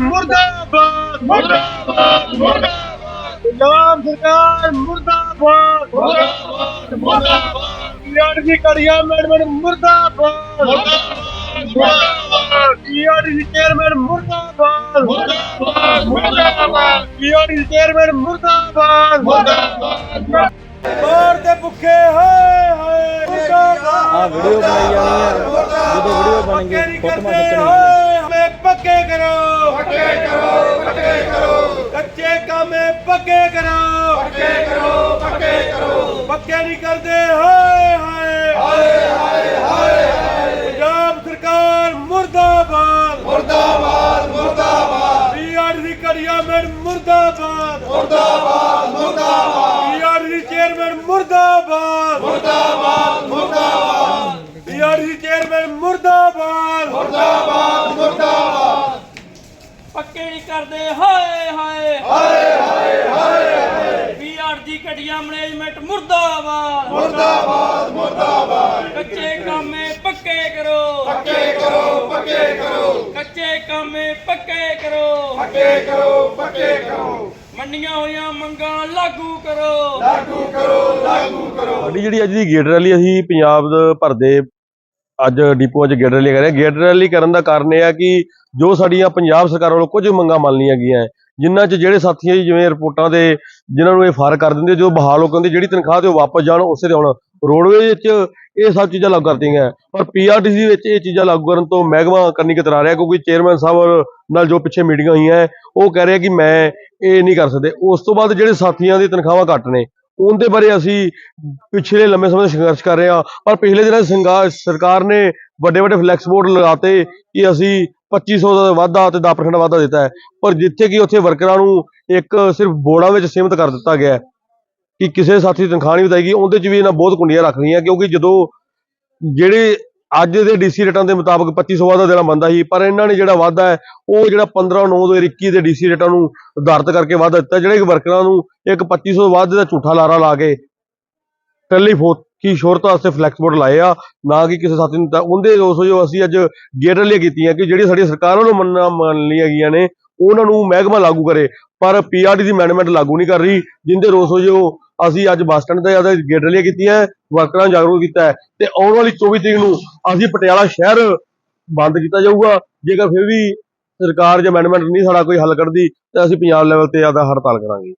ਮੁਰਦਾਬਾਦ ਮੁਰਦਾਬਾਦ ਮੁਰਦਾਬਾਦ। ਪੰਜਾਬ ਸਰਕਾਰ ਮੁਰਦਾਬਾਦ। ਮੁਰਦਾਬਾਦ ਮੁਰਦਾਬਾਦ। ਪੀਆਰਡੀ ਕੜੀਆ ਮੈਡਮ ਮੁਰਦਾਬਾਦ। ਮੁਰਦਾਬਾਦ ਪੀਆਰਡੀ ਚੇਅਰਮੈਨ ਮੁਰਦਾਬਾਦ। ਮੁਰਦਾਬਾਦ ਮੁਰਦਾਬਾਦ। ਪੀਆਰਡੀ ਚੇਅਰਮੈਨ ਮੁਰਦਾਬਾਦ। ਮੁਰਦਾਬਾਦ। ਬਾਹਰ ਦੇ ਭੁੱਖੇ ਹਾਏ ਹਾਏ ਆ ਵੀਡੀਓ ਬਣਾਈ ਜਾਣੀ ਆ। ਜਦੋਂ ਵੀਡੀਓ ਬਣ ਗਈ ਨਹੀਂ ਫੋਟੋਆਂ ਖਿੱਚਣੀਆਂ ਪੱਕੇ ਕਰੋ। ਪੱਕੇ ਕਰੋ ਪੱਕੇ ਕਰੋ। ਕੱਚੇ ਕਾਮੇ ਪੱਕੇ ਕਰੋ। ਪੱਕੇ ਕਰੋ ਪੱਕੇ ਕਰੋ। ਪੱਕੇ ਨਹੀਂ ਕਰਦੇ ਹਾਏ ਹਾਏ। ਹਾਏ ਹਾਏ ਹਾਏ ਪੰਜਾਬ ਸਰਕਾਰ ਮੁਰਦਾਬਾਦ। ਮੁਰਦਾਬਾਦ ਮੁਰਦਾਬਾਦ। ਪੀਆਰਡੀ ਕੜੀਆ ਮੈਡਮ ਮੁਰਦਾਬਾਦ। ਮੁਰਦਾਬਾਦ ਮੁਰਦਾਬਾਦ ਪੀਆਰਡੀ ਚੇਅਰਮੈਨ ਮੁਰਦਾਬਾਦ ਮੁਰਦਾਬਾਦ ਮੁਰਦਾਬਾਦ ਪੱਕੇ ਨਹੀਂ ਕਰਦੇ ਹਾਏ ਹਾਏ। ਹਾਏ ਹਾਏ ਹਾਏ ਪੀਆਰਜੀ ਘਟੀਆ ਮੈਨੇਜਮੈਂਟ ਮੁਰਦਾਬਾਦ। ਮੁਰਦਾਬਾਦ ਮੁਰਦਾਬਾਦ। ਕੱਚੇ ਕਾਮੇ ਪੱਕੇ ਕਰੋ। ਪੱਕੇ ਕਰੋ ਪੱਕੇ ਕਰੋ। ਕੱਚੇ ਕਾਮੇ ਪੱਕੇ ਕਰੋ। ਪੱਕੇ ਕਰੋ ਪੱਕੇ ਕਰੋ। ਮੰਡੀਆਂ ਹੋਈਆਂ ਮੰਗਾਂ ਲਾਗੂ ਕਰੋ। ਲਾਗੂ ਕਰੋ ਲਾਗੂ ਕਰੋ। ਸਾਡੀ ਜਿਹੜੀ ਅੱਜ ਦੀ ਗੇਟ ਰੈਲੀ ਅਸੀਂ ਪੰਜਾਬ ਦੇ ਭਰ ਦੇ ਅੱਜ ਡਿਪੂਆਂ 'ਚ ਗੇਟ ਰੈਲੀ ਕਰ ਰਹੇ। ਗੇਟ ਰੈਲੀ ਕਰਨ ਦਾ ਕਾਰਨ ਇਹ ਆ ਕਿ ਜੋ ਸਾਡੀਆਂ ਪੰਜਾਬ ਸਰਕਾਰ ਵੱਲੋਂ ਕੁਝ ਮੰਗਾਂ ਮੰਨ ਲਈਆਂ ਗਈਆਂ ਜਿਨ੍ਹਾਂ 'ਚ ਜਿਹੜੇ ਸਾਥੀਆਂ ਜਿਵੇਂ ਰਿਪੋਰਟਾਂ ਦੇ ਜਿਨ੍ਹਾਂ ਨੂੰ ਇਹ ਫਾਰ ਕਰ ਦਿੰਦੇ, ਜੋ ਬਹਾਲ ਹੋ ਦੀ ਜਿਹੜੀ ਤਨਖਾਹ ਤੇ ਉਹ ਵਾਪਸ ਜਾਣ, ਉਸੇ ਤੇ ਆਉਣ ਰੋਡਵੇਜ਼ ਵਿੱਚ ਇਹ ਸਭ ਚੀਜ਼ਾਂ ਲਾਗੂ ਕਰਤੀਆਂ ਗਈਆਂ ਪਰ ਪੀਆਰਟੀਸੀ ਵਿੱਚ ਇਹ ਚੀਜ਼ਾਂ ਲਾਗੂ ਕਰਨ ਤੋਂ ਮਹਿਕਮਾ ਕਰਨੀ ਕਤਰਾ ਰਿਹਾ, ਕਿਉਂਕਿ ਚੇਅਰਮੈਨ ਸਾਹਿਬ ਨਾਲ ਜੋ ਪਿੱਛੇ ਮੀਟਿੰਗਾਂ ਹੋਈਆਂ ਉਹ ਕਹਿ ਰਿਹਾ ਕਿ ਮੈਂ ਇਹ ਨਹੀਂ ਕਰ ਸਕਦੇ। ਉਸ ਤੋਂ ਬਾਅਦ ਜਿਹੜੇ ਸਾਥੀਆਂ ਦੀ ਤਨਖਾਹਾਂ ਘੱਟ ਨੇ ਉਹਦੇ ਬਾਰੇ ਅਸੀਂ ਪਿਛਲੇ ਲੰਮੇ ਸਮੇਂ ਤੋਂ ਸੰਘਰਸ਼ ਕਰ ਰਹੇ ਹਾਂ। ਪਰ ਪਿਛਲੇ ਦਿਨਾਂ 'ਚ ਸਰਕਾਰ ਨੇ ਵੱਡੇ ਵੱਡੇ ਫਲੈਕਸ ਬੋਰਡ ਲਗਾਤੇ ਕਿ ਅਸੀਂ 2500 ਦਾ ਵਾਧਾ ਤੇ 10% ਵਾਧਾ ਦਿੱਤਾ ਹੈ। ਪਰ ਜਿੱਥੇ ਕਿ ਉੱਥੇ ਵਰਕਰਾਂ ਨੂੰ ਇੱਕ ਸਿਰਫ ਬੋਰਡਾਂ ਵਿੱਚ ਸੀਮਿਤ ਕਰ ਦਿੱਤਾ ਗਿਆ ਹੈ ਕਿ ਕਿਸੇ ਸਾਥੀ ਤਨਖਾਹ ਨਹੀਂ ਵਧਾਏਗੀ ਉਹਦੇ 'ਚ ਵੀ ਇਹਨਾਂ ਬਹੁਤ ਕੁੰਡੀਆਂ ਰੱਖ ਲਈਆਂ ਕਿਉਂਕਿ ਜਦੋਂ ਜਿਹੜੇ ਅੱਜ ਦੇ ਡੀਸੀ ਰੇਟਾਂ ਦੇ ਮੁਤਾਬਕ 2500 ਵਾਧਾ ਦੇਣਾ ਬੰਦਾ ਸੀ, ਪਰ ਇਹਨਾਂ ਨੇ ਜਿਹੜਾ ਵਾਧਾ ਹੈ, ਉਹ ਜਿਹੜਾ 15 9 2021 ਦੇ ਡੀਸੀ ਰੇਟਾਂ ਨੂੰ ਆਧਾਰਿਤ ਕਰਕੇ ਵਾਧਾ ਦਿੱਤਾ, ਜਿਹੜੇ ਵਰਕਰਾਂ ਨੂੰ ਇੱਕ 2500 ਵਾਧੇ ਦਾ ਝੂਠਾ ਲਾਰਾ ਲਾ ਕੇ ਟੈਲੀਫੋਨ ਕੀ ਸ਼ੋਰਤ ਵਾਸਤੇ ਫਲੈਕਸ ਬੋਰਡ ਲਾਏ ਆ, ਨਾ ਕਿ ਕਿਸੇ ਸਾਥੀ ਨੂੰ ਤਾਂ ਉਹਦੇ ਰੋਸ ਜੋ ਅਸੀਂ ਅੱਜ ਗੇਟ ਰੈਲੀਆਂ ਕੀਤੀਆਂ ਕਿ ਜਿਹੜੀ ਸਾਡੀ ਸਰਕਾਰ ਵੱਲੋਂ ਮੰਨਣਾ ਮੰਨ ਲਈਆਂ ਗਈਆਂ ਨੇ, ਉਹਨਾਂ ਨੂੰ ਮਹਿਕਮਾ ਲਾਗੂ ਕਰੇ, ਪਰ ਪੀਆਰਡੀ ਦੀ ਮੈਨੇਜਮੈਂਟ ਲਾਗੂ ਨਹੀਂ ਕਰ ਰਹੀ, ਜਿੰਦੇ ਰੋਸ ਜੋ ਅਸੀਂ ਅੱਜ ਬੱਸ ਸਟੈਂਡ ਤੇ ਜ਼ਿਆਦਾ ਗੇਟ ਰੈਲੀਆਂ ਕੀਤੀਆਂ, ਵਰਕਰਾਂ ਨੂੰ ਜਾਗਰੂਕ ਕੀਤਾ ਹੈ ਤੇ ਆਉਣ ਵਾਲੀ 24 ਤਰੀਕ ਨੂੰ ਅਸੀਂ ਪਟਿਆਲਾ ਸ਼ਹਿਰ ਬੰਦ ਕੀਤਾ ਜਾਊਗਾ। ਜੇਕਰ ਫਿਰ ਵੀ ਸਰਕਾਰ ਜਾਂ ਅਮੈਂਡਮੈਂਟ ਨਹੀਂ ਸਾਡਾ ਕੋਈ ਹੱਲ ਕੱਢਦੀ, ਤਾਂ ਅਸੀਂ ਪੰਜਾਬ ਲੈਵਲ ਤੇ ਜ਼ਿਆਦਾ ਹੜਤਾਲ ਕਰਾਂਗੇ।